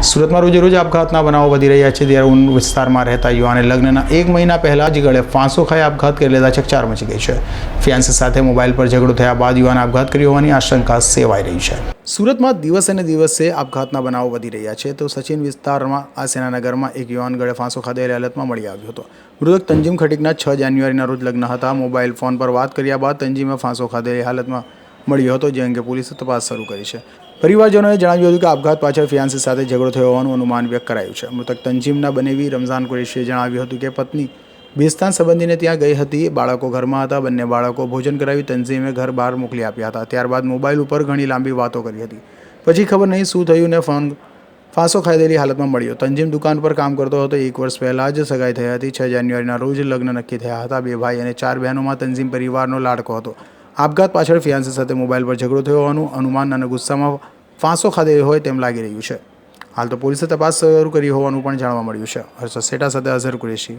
સુરતમાં રોજે રોજ આપઘાતના બનાવો વધી રહ્યા છે. ત્યારે ઉન વિસ્તારમાં રહેતા યુવાને લગ્નના એક મહિના પહેલા જ ગળે ફાંસો ખાઈ આપઘાત કરી લેતા ચકચાર મચી ગઈ છે. ફિયાન્સી સાથે મોબાઈલ પર ઝઘડો થયા બાદ યુવાને આપઘાત કર્યો હોવાની આશંકા સેવાઈ રહી છે. સુરતમાં દિવસે ને દિવસે આપઘાતના બનાવો વધી રહ્યા છે. તો સચિન વિસ્તારમાં આ સેનાનગરમાં એક યુવાન ગળે ફાંસો ખાધેલી હાલતમાં મળી આવ્યો હતો. મૃતક તંજીમ ખટીકના છ જાન્યુઆરીના રોજ લગ્ન હતા. મોબાઈલ ફોન પર વાત કર્યા બાદ તંજીમે ફાંસો ખાધેલી હાલતમાં મળ્યો હતો, જે અંગે પોલીસે તપાસ શરૂ કરી છે. પરિવારજનોએ જણાવ્યું હતું કે આપઘાત પાછળ ફિયાન્સી સાથે ઝઘડો થયો હોવાનું અનુમાન વ્યક્ત કરાયું છે. મૃતક તંજીમના બનેવી રમઝાન કુરેશીએ જણાવ્યું હતું કે પત્ની બેસ્તાન સંબંધીને ત્યાં ગઈ હતી. બાળકો ઘરમાં હતા. બંને બાળકો ભોજન કરાવી તંજીમે ઘર બહાર મોકલી આપ્યા હતા. ત્યારબાદ મોબાઈલ ઉપર ઘણી લાંબી વાતો કરી હતી. પછી ખબર નહીં શું થયું ને ફોન ફાંસો ખાધેલી હાલતમાં મળ્યો. તંજીમ દુકાન પર કામ કરતો હતો. એક વર્ષ પહેલાં જ સગાઈ થઈ હતી. છ જાન્યુઆરીના રોજ લગ્ન નક્કી થયા હતા. બે ભાઈ અને ચાર બહેનોમાં તંજીમ પરિવારનો લાડકો હતો. આપઘાત પાછળ ફિયાન્સી સાથે મોબાઈલ પર ઝઘડો થયો હોવાનું અનુમાન અને ગુસ્સામાં ફાંસો ખાધેલી હોય તેમ લાગી રહ્યું છે. હાલ તો પોલીસે તપાસ શરૂ કરી હોવાનું પણ જાણવા મળ્યું છે. હર્ષદ સેટા સાથે અઝહર કુરેશી.